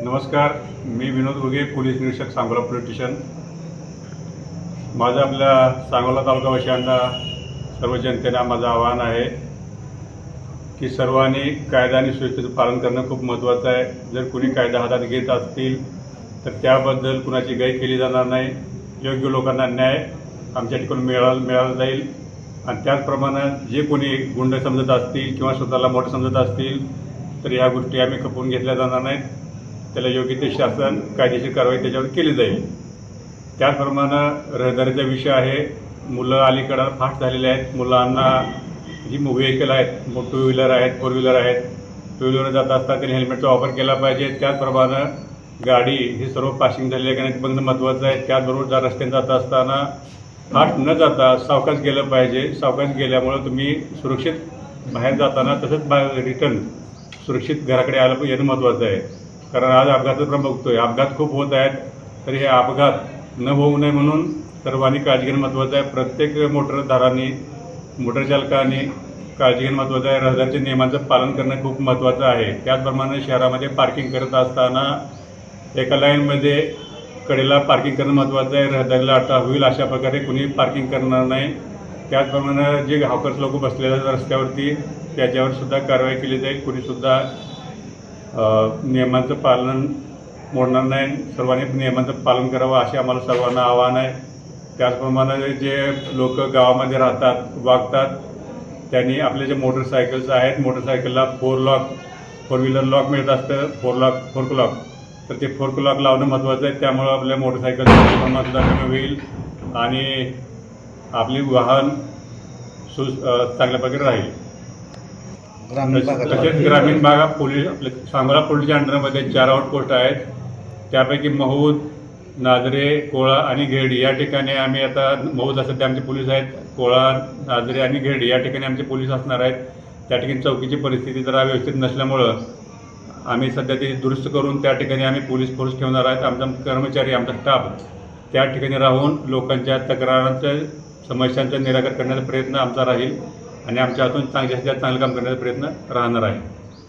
नमस्कार मी विनोद उगे पोलीस निरीक्षक सांगोला पोलीस स्टेशन. माझं आपल्या सांगोला तालुकावासियांना सर्व जनतेला माझं आवाहन आहे की सर्वांनी कायदा आणि सुरक्षेचं पालन करणं खूप महत्त्वाचं आहे. जर कुणी कायदा हातात घेत असतील तर त्याबद्दल कुणाची गै केली जाणार नाही. योग्य लोकांना न्याय आमच्या ठिकाणी मिळाला मिळाला जाईल. आणि त्याचप्रमाणे जे कोणी गुंड समजत असतील किंवा स्वतःला मोठं समजत असतील तर या गोष्टी आम्ही खपवून घेतल्या जाणार नाहीत. त्याला योग्य ते शासन कायदेशीर कारवाई त्याच्यावर केली जाईल. त्याचप्रमाणे रहदारीचा विषय आहे. मुलं अलीकडं फास्ट झालेले आहेत. मुलांना जी व्हेकल आहेत मग टू व्हीलर आहेत फोर व्हीलर आहेत टू व्हीलर जात असता त्यांनी हेल्मेटचा वापर केला पाहिजे. त्याचप्रमाणे गाडी हे सर्व पासिंग झालेले आहे का नाही बघणं महत्त्वाचं आहे. त्याचबरोबर जर रस्त्याने जात असताना फास्ट न जाता सावकाश गेलं पाहिजे. सावकाश गेल्यामुळं तुम्ही सुरक्षित बाहेर जाताना तसंच बाहेर रिटर्न सुरक्षित घराकडे आलं येणं महत्त्वाचं आहे. कारण आज अपघाताचं पण बघतोय. अपघात खूप होत आहेत तर हे अपघात न होऊ नये म्हणून सर्वांनी काळजी घेणं महत्त्वाचं आहे. प्रत्येक मोटरधारांनी मोटर चालकांनी काळजी घेणं महत्त्वाचं आहे. रहदारीच्या नियमांचं पालन करणं खूप महत्त्वाचं आहे. त्याचप्रमाणे शहरामध्ये पार्किंग करत असताना एका लाईनमध्ये कडेला पार्किंग करणं महत्त्वाचं आहे. रहदारीला अडथळा होईल अशा प्रकारे कुणी पार्किंग करणार नाही. त्याचप्रमाणे जे हॉकर्स लोक बसलेले आहेत रस्त्यावरती त्याच्यावर सुद्धा कारवाई केली जाईल. कुणीसुद्धा नियमांचं पालन मोडणार नाही. सर्वांनी नियमांचं पालन करावं असे आम्हाला सर्वांना आव्हान आहे. त्याचप्रमाणे जे लोक गावामध्ये राहतात वागतात त्यांनी आपले जे मोटरसायकल्स आहेत मोटरसायकलला four lock four wheeler lock मिळत असतं फोर लॉक फोर क्लॉक. तर ते फोर क्लॉक लावणं महत्त्वाचं आहे. त्यामुळं आपल्या मोटरसायकलचं कमी होईल आणि आपली वाहन सु चांगल्या प्रकारे राहील. ग्रामीण तसेच भागात तसेच ग्रामीण भागात पोलीस आपले सांगोला पोलीसच्या अंडरमध्ये चार आउटपोस्ट आहेत. त्यापैकी महूद नाजरे कोळा आणि घेरडी या ठिकाणी आम्ही आता महूद सध्या आमचे पोलीस आहेत कोळा नाजरे आणि घेरडी या ठिकाणी आमचे पोलीस असणार आहेत. त्या ठिकाणी चौकीची परिस्थिती जरा व्यवस्थित नसल्यामुळं आम्ही सध्या ते दुरुस्त करून त्या ठिकाणी आम्ही पोलीस फोर्स ठेवणार आहेत. आमचा कर्मचारी आमचा स्टाफ त्या ठिकाणी राहून लोकांच्या तक्रारांचं समस्यांचं निराकरण करण्याचा प्रयत्न आमचा राहील. आणि आमच्या हातून चांगल्या चांगलं काम करण्याचा प्रयत्न राहणार आहे.